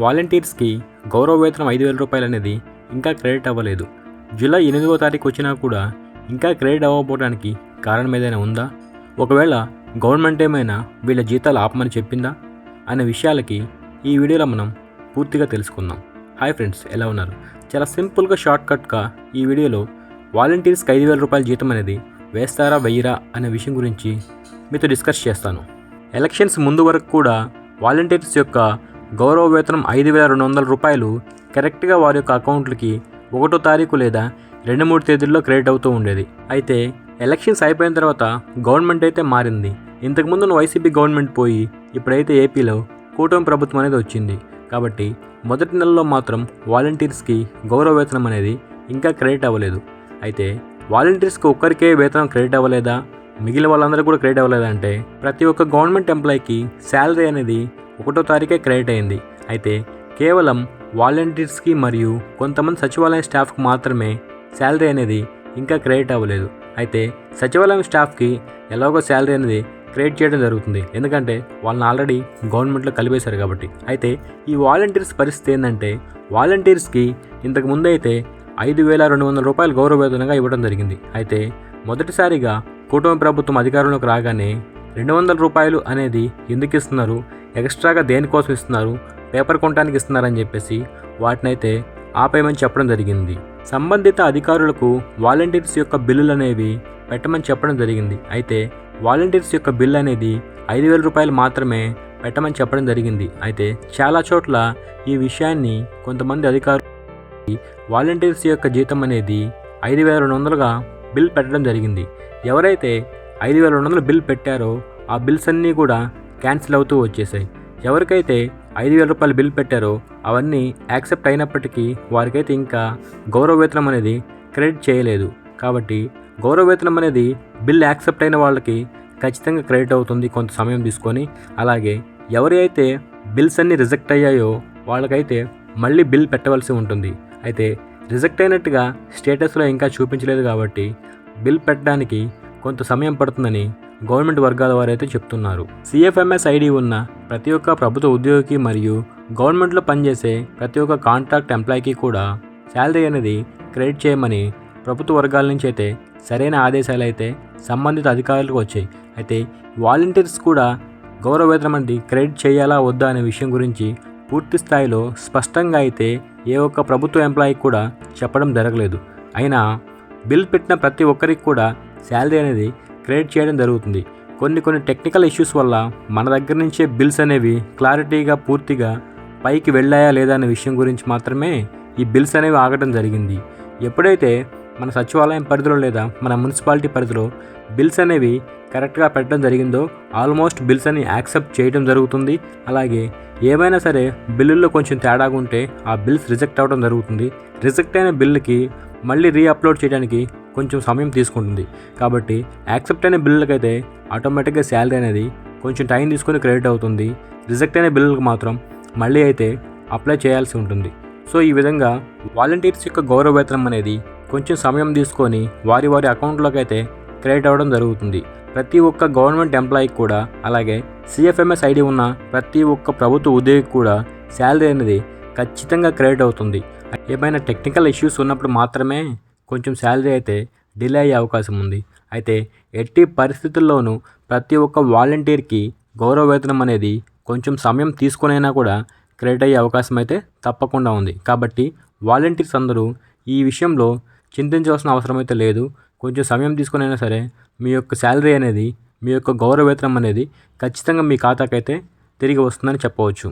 వాలంటీర్స్కి గౌరవ వేతనం ఐదు వేల రూపాయలు అనేది ఇంకా క్రెడిట్ అవ్వలేదు. జూలై ఎనిమిదవ తారీఖు వచ్చినా కూడా ఇంకా క్రెడిట్ అవ్వకపోవడానికి కారణం ఏదైనా ఉందా? ఒకవేళ గవర్నమెంట్ ఏమైనా వీళ్ళ జీతాలు ఆపమని చెప్పిందా? అనే విషయాలకి ఈ వీడియోలో మనం పూర్తిగా తెలుసుకుందాం. హాయ్ ఫ్రెండ్స్ ఎలా ఉన్నారు? చాలా సింపుల్గా షార్ట్ కట్గా ఈ వీడియోలో వాలంటీర్స్కి ఐదు వేల రూపాయల జీతం అనేది వేస్తారా వెయ్యరా అనే విషయం గురించి మీతో డిస్కస్ చేస్తాను. ఎలక్షన్స్ ముందు వరకు కూడా వాలంటీర్స్ యొక్క గౌరవ వేతనం ఐదు వేల రెండు వందల రూపాయలు కరెక్ట్గా వారి యొక్క అకౌంట్లకి ఒకటో తారీఖు లేదా రెండు మూడు తేదీల్లో క్రెడిట్ అవుతూ ఉండేది. అయితే ఎలక్షన్స్ అయిపోయిన తర్వాత గవర్నమెంట్ అయితే మారింది. ఇంతకుముందు వైసీపీ గవర్నమెంట్ పోయి ఇప్పుడైతే ఏపీలో కూటమి ప్రభుత్వం అనేది వచ్చింది. కాబట్టి మొదటి నెలలో మాత్రం వాలంటీర్స్కి గౌరవ వేతనం అనేది ఇంకా క్రెడిట్ అవ్వలేదు. అయితే వాలంటీర్స్కి ఒక్కరికే వేతనం క్రెడిట్ అవ్వలేదా? మిగిలిన వాళ్ళందరూ కూడా క్రెడిట్ అవ్వలేదంటే ప్రతి ఒక్క గవర్నమెంట్ ఎంప్లాయీకి శాలరీ అనేది ఒకటో తారీఖే క్రెడిట్ అయింది. అయితే కేవలం వాలంటీర్స్కి మరియు కొంతమంది సచివాలయం స్టాఫ్కి మాత్రమే శాలరీ అనేది ఇంకా క్రెడిట్ అవ్వలేదు. అయితే సచివాలయం స్టాఫ్కి ఎలాగో శాలరీ అనేది క్రియేట్ చేయడం జరుగుతుంది. ఎందుకంటే వాళ్ళని ఆల్రెడీ గవర్నమెంట్లో కలిపేశారు కాబట్టి. అయితే ఈ వాలంటీర్స్ పరిస్థితి ఏంటంటే వాలంటీర్స్కి ఇంతకు ముందు అయితే ఐదు వేల రెండు వందల రూపాయలు గౌరవ వేతనంగా ఇవ్వడం జరిగింది. అయితే మొదటిసారిగా కూటమి ప్రభుత్వం అధికారంలోకి రాగానే రెండు వందల రూపాయలు అనేది ఎందుకు ఇస్తున్నారు? ఎక్స్ట్రాగా దేనికోసం ఇస్తున్నారు? పేపర్ కొనడానికి ఇస్తున్నారని చెప్పేసి వాటినైతే ఆపేయమని చెప్పడం జరిగింది. సంబంధిత అధికారులకు వాలంటీర్స్ యొక్క బిల్లులు అనేవి పెట్టమని చెప్పడం జరిగింది. అయితే వాలంటీర్స్ యొక్క బిల్ అనేది ఐదు వేల రూపాయలు మాత్రమే పెట్టమని చెప్పడం జరిగింది. అయితే చాలా చోట్ల ఈ విషయాన్ని కొంతమంది అధికారులు వాలంటీర్స్ యొక్క జీతం అనేది ఐదు వేల రెండు వందలుగా బిల్ పెట్టడం జరిగింది. ఎవరైతే ఐదు వేల రెండు వందలు బిల్ పెట్టారో ఆ బిల్స్ అన్నీ కూడా క్యాన్సిల్ అవుతూ వచ్చేసాయి ఎవరికైతే ఐదు వేల రూపాయలు బిల్ పెట్టారో అవన్నీ యాక్సెప్ట్ అయినప్పటికీ వారికైతే ఇంకా గౌరవ వేతనం అనేది క్రెడిట్ చేయలేదు. కాబట్టి గౌరవ వేతనం అనేది బిల్ యాక్సెప్ట్ అయిన వాళ్ళకి ఖచ్చితంగా క్రెడిట్ అవుతుంది కొంత సమయం తీసుకొని. అలాగే ఎవరి అయితే బిల్స్ అన్నీ రిజెక్ట్ అయ్యాయో వాళ్ళకైతే మళ్ళీ బిల్ పెట్టవలసి ఉంటుంది. అయితే రిజెక్ట్ అయినట్టుగా స్టేటస్లో ఇంకా చూపించలేదు కాబట్టి బిల్ పెట్టడానికి కొంత సమయం పడుతుందని గవర్నమెంట్ వర్గాల వారైతే చెప్తున్నారు. సిఎఫ్ఎంఎస్ ఐడి ఉన్న ప్రతి ఒక్క ప్రభుత్వ ఉద్యోగికి మరియు గవర్నమెంట్లో పనిచేసే ప్రతి ఒక్క కాంట్రాక్ట్ ఎంప్లాయీకి కూడా శాలరీ అనేది క్రెడిట్ చేయమని ప్రభుత్వ వర్గాల నుంచి అయితే సరైన ఆదేశాలు అయితే సంబంధిత అధికారులకు వచ్చాయి. అయితే వాలంటీర్స్ కూడా గౌరవ వేతనం అనేది క్రెడిట్ చేయాలా వద్దా అనే విషయం గురించి పూర్తి స్థాయిలో స్పష్టంగా అయితే ఏ ఒక్క ప్రభుత్వ ఎంప్లాయీ కూడా చెప్పడం జరగలేదు. అయినా బిల్ పెట్టిన ప్రతి ఒక్కరికి కూడా శాలరీ అనేది క్రియేట్ చేయడం జరుగుతుంది. కొన్ని కొన్ని టెక్నికల్ ఇష్యూస్ వల్ల మన దగ్గర నుంచే బిల్స్ అనేవి క్లారిటీగా పూర్తిగా పైకి వెళ్ళాయా లేదా అనే విషయం గురించి మాత్రమే ఈ బిల్స్ అనేవి ఆగటం జరిగింది. ఎప్పుడైతే మన సచివాలయం పరిధిలో లేదా మన మున్సిపాలిటీ పరిధిలో బిల్స్ అనేవి కరెక్ట్గా పెట్టడం జరిగిందో ఆల్మోస్ట్ బిల్స్ అని యాక్సెప్ట్ చేయడం జరుగుతుంది. అలాగే ఏమైనా సరే బిల్లుల్లో కొంచెం తేడాగా ఉంటే ఆ బిల్స్ రిజెక్ట్ అవ్వడం జరుగుతుంది. రిజెక్ట్ అయిన బిల్లుకి మళ్ళీ రీఅప్లోడ్ చేయడానికి కొంచెం సమయం తీసుకుంటుంది. కాబట్టి యాక్సెప్ట్ అయిన బిల్లులకైతే ఆటోమేటిక్గా శాలరీ అనేది కొంచెం టైం తీసుకొని క్రెడిట్ అవుతుంది. రిజెక్ట్ అయిన బిల్లులకు మాత్రం మళ్ళీ అయితే అప్లై చేయాల్సి ఉంటుంది. సో ఈ విధంగా వాలంటీర్స్ యొక్క గౌరవ వేతనం అనేది కొంచెం సమయం తీసుకొని వారి వారి అకౌంట్లోకి అయితే క్రెడిట్ అవ్వడం జరుగుతుంది. ప్రతి ఒక్క గవర్నమెంట్ ఎంప్లాయీకి కూడా అలాగే సిఎఫ్ఎంఎస్ ఐడి ఉన్న ప్రతి ఒక్క ప్రభుత్వ ఉద్యోగికి కూడా శాలరీ అనేది ఖచ్చితంగా క్రెడిట్ అవుతుంది. ఏమైనా టెక్నికల్ ఇష్యూస్ ఉన్నప్పుడు మాత్రమే కొంచెం శాలరీ అయితే డిలే అయ్యే అవకాశం ఉంది. అయితే ఎట్టి పరిస్థితుల్లోనూ ప్రతి ఒక్క వాలంటీర్కి గౌరవ వేతనం అనేది కొంచెం సమయం తీసుకునైనా కూడా క్రెడిట్ అయ్యే అవకాశం అయితే తప్పకుండా ఉంది. కాబట్టి వాలంటీర్స్ అందరూ ఈ విషయంలో చింతించవలసిన అవసరం అయితే లేదు. కొంచెం సమయం తీసుకునైనా సరే మీ యొక్క శాలరీ అనేది మీ యొక్క గౌరవ వేతనం అనేది ఖచ్చితంగా మీ ఖాతాకైతే తిరిగి వస్తుందని చెప్పవచ్చు.